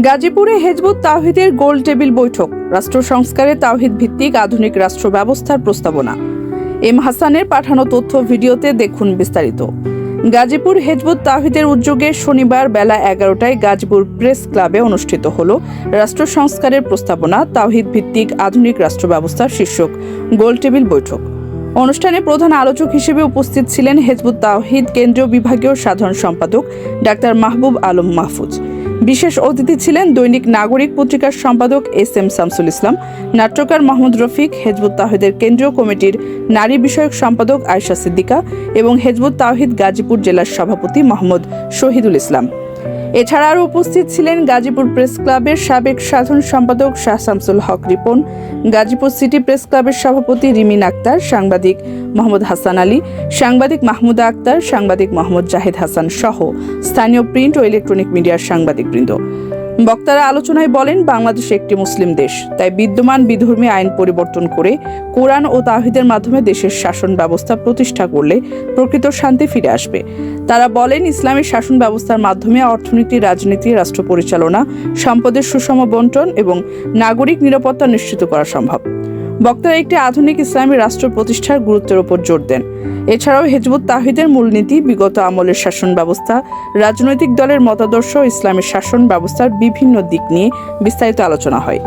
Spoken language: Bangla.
গাজীপুরে হেজবুত তাওহিদের গোল টেবিল বৈঠক, রাষ্ট্র সংস্কারে তাওহিদ ভিত্তিক আধুনিক রাষ্ট্র ব্যবস্থার প্রস্তাবনা। এম হাসানের পাঠানো তথ্য ভিডিওতে দেখুন বিস্তারিত। গাজীপুর হেজবুত তাহিদের উদ্যোগে শনিবার বেলা এগারোটায় গাজীপুর প্রেস ক্লাবে অনুষ্ঠিত হল রাষ্ট্র সংস্কারের প্রস্তাবনা, তাওহিদ ভিত্তিক আধুনিক রাষ্ট্র ব্যবস্থার শীর্ষক গোল টেবিল বৈঠক। অনুষ্ঠানে প্রধান আলোচক হিসেবে উপস্থিত ছিলেন হেজবুত তাওহিদ কেন্দ্রীয় বিভাগীয় সাধারণ সম্পাদক ডাক্তার মাহবুব আলম মাহফুজ। বিশেষ অতিথি ছিলেন দৈনিক নাগরিক পত্রিকার সম্পাদক এস এম শামসুল ইসলাম, নাট্যকার মাহমুদ রফিক, হেজবুত তাহিদের কেন্দ্রীয় কমিটির নারী বিষয়ক সম্পাদক আয়শা সিদ্দিকা এবং হেজবুত তাহিদ গাজীপুর জেলার সভাপতি মোহাম্মদ শহীদুল ইসলাম। এছাড়া আরও উপস্থিত ছিলেন গাজীপুর প্রেস ক্লাবের সাবেক সাধারণ সম্পাদক শাহ শামসুল হক রিপন, গাজীপুর সিটি প্রেস ক্লাবের সভাপতি রিমিন আক্তার, সাংবাদিক মোহাম্মদ হাসান আলী, সাংবাদিক মাহমুদা আক্তার, সাংবাদিক মোহাম্মদ জাহেদ হাসান সহ স্থানীয় প্রিন্ট ও ইলেকট্রনিক মিডিয়ার সাংবাদিকবৃন্দ। বক্তারা আলোচনায় বলেন, বাংলাদেশ একটি মুসলিম দেশ, তাই বিদ্যমান বিধর্মী আইন পরিবর্তন করে কোরআন ও তাহিদের মাধ্যমে দেশের শাসন ব্যবস্থা প্রতিষ্ঠা করলে প্রকৃত শান্তি ফিরে আসবে। তারা বলেন ইসলামের শাসন ব্যবস্থার মাধ্যমে অর্থনীতি, রাজনীতি, রাষ্ট্র পরিচালনা, সম্পদের সুষম বন্টন এবং নাগরিক নিরাপত্তা নিশ্চিত করা সম্ভব। বক্তারা একটি আধুনিক ইসলামী রাষ্ট্র প্রতিষ্ঠার গুরুত্বের ওপর জোর দেন। এছাড়াও হেজবুত তাহিদের মূলনীতি, বিগত আমলের শাসন ব্যবস্থা, রাজনৈতিক দলের মতাদর্শ, ইসলামের ইসলামী শাসন ব্যবস্থার বিভিন্ন দিক নিয়ে বিস্তারিত আলোচনা হয়।